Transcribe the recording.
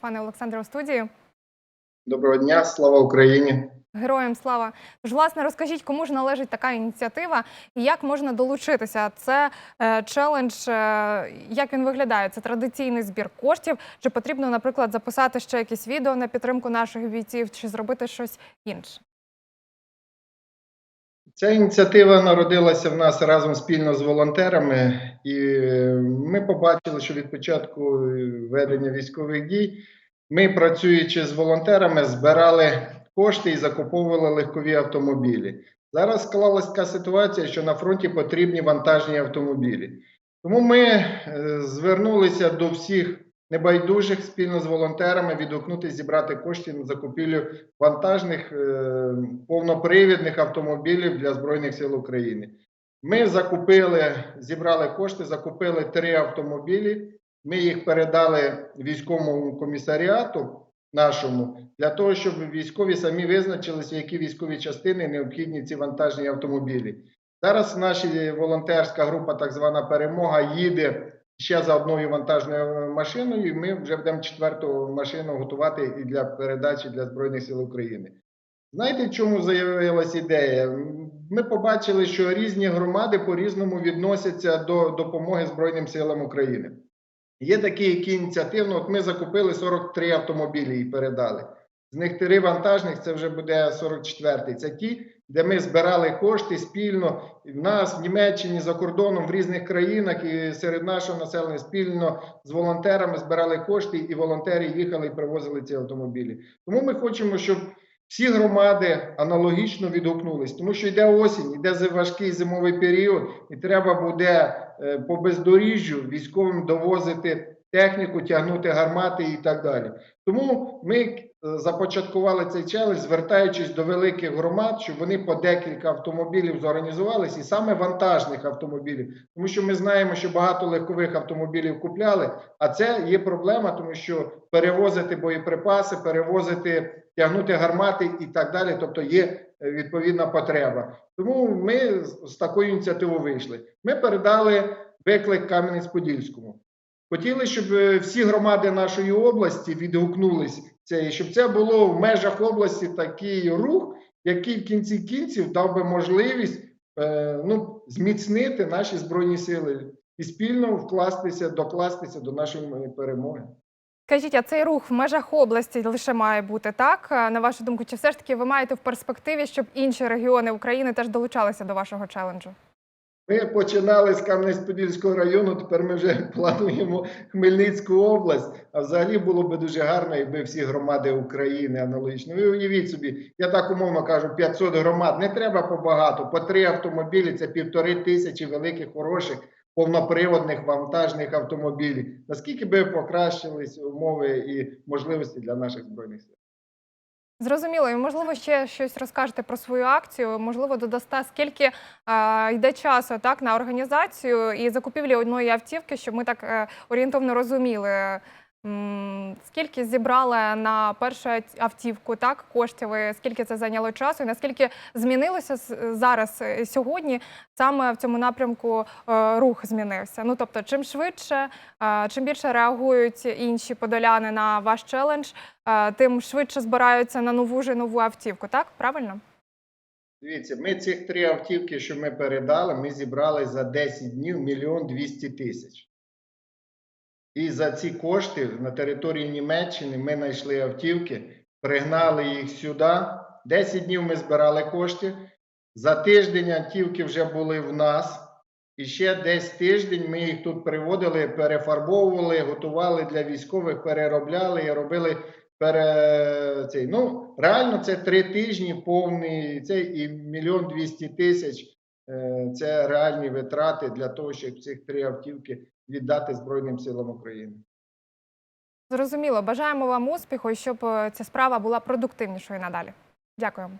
пане Олександре, у студії. Доброго дня, слава Україні! Героям слава. Тож, власне, розкажіть, кому ж належить така ініціатива і як можна долучитися? Це е, челендж, е, як він виглядає? Це традиційний збір коштів? Чи потрібно, наприклад, записати ще якісь відео на підтримку наших бійців, чи зробити щось інше? Ця ініціатива народилася в нас разом спільно з волонтерами, і ми побачили, що від початку ведення військових дій ми, працюючи з волонтерами, збирали кошти і закуповували легкові автомобілі. Зараз склалася така ситуація, що на фронті потрібні вантажні автомобілі. Тому ми е, звернулися до всіх небайдужих спільно з волонтерами відгукнутися зібрати кошти на закупівлю вантажних е, повнопривідних автомобілів для Збройних сил України. Ми закупили, зібрали кошти, закупили три автомобілі. Ми їх передали військовому комісаріату нашому для того, щоб військові самі визначилися, які військові частини необхідні ці вантажні автомобілі. Зараз наша волонтерська група, так звана перемога, їде ще за одною вантажною машиною. і Ми вже будемо четверту машину готувати і для передачі для Збройних сил України. Знаєте, в чому з'явилась ідея? Ми побачили, що різні громади по-різному відносяться до допомоги Збройним силам України. Є такі, які ініціативно, от ми закупили 43 автомобілі і передали. З них три вантажних, це вже буде 44-й. Це ті, де ми збирали кошти спільно в нас, в Німеччині, за кордоном, в різних країнах і серед нашого населення спільно з волонтерами збирали кошти, і волонтери їхали і привозили ці автомобілі. Тому ми хочемо, щоб всі громади аналогічно відгукнулись, тому що йде осінь, йде важкий зимовий період, і треба буде е, по бездоріжжю військовим довозити техніку, тягнути гармати і так далі. Тому ми е, започаткували цей челендж, звертаючись до великих громад, щоб вони по декілька автомобілів зорганізувались, і саме вантажних автомобілів, тому що ми знаємо, що багато легкових автомобілів купляли, а це є проблема, тому що перевозити боєприпаси, перевозити, тягнути гармати і так далі. Тобто є е, відповідна потреба. Тому ми з такою ініціативою вийшли. Ми передали виклик Кам'янець-Подільському. Хотіли, щоб е, всі громади нашої області відгукнулись це, і щоб це було в межах області такий рух, який в кінці кінців дав би можливість е, ну, зміцнити наші збройні сили і спільно вкластися, докластися до нашої перемоги. Скажіть, а цей рух в межах області лише має бути так? Е, На вашу думку, чи все ж таки ви маєте в перспективі, щоб інші регіони України теж долучалися до вашого челенджу? Ми починали з Кам'янець-Подільського району, тепер ми вже плануємо Хмельницьку область. А взагалі було б дуже гарно, якби всі громади України аналогічно. Ви уявіть собі, я так умовно кажу, 500 громад. Не треба побагато. По три автомобілі це півтори тисячі великих, хороших, повноприводних вантажних автомобілів. Наскільки би покращились умови і можливості для наших збройних сил? Зрозуміло, і можливо ще щось розкажете про свою акцію. Можливо, додасте скільки е, йде часу так на організацію і закупівлі одної автівки, щоб ми так е, орієнтовно розуміли. Скільки зібрали на першу автівку так коштів, скільки це зайняло часу, і наскільки змінилося зараз е, сьогодні саме в цьому напрямку е, рух змінився? Ну тобто, чим швидше, е, чим більше реагують інші подоляни на ваш челендж, тим швидше збираються на нову ж нову автівку, так? Правильно? Дивіться, ми цих три автівки, що ми передали, ми зібрали за 10 днів мільйон 200 тисяч. І за ці кошти на території Німеччини ми знайшли автівки, пригнали їх сюди. 10 днів ми збирали кошти. За тиждень автівки вже були в нас. І ще десь тиждень ми їх тут приводили, перефарбовували, готували для військових, переробляли і робили пере... цей. Ну, реально, це три тижні повний цей і мільйон двісті тисяч. Е, Це реальні витрати для того, щоб цих три автівки віддати Збройним силам України. Зрозуміло. Бажаємо вам успіху щоб е, ця справа була продуктивнішою надалі. Дякуємо.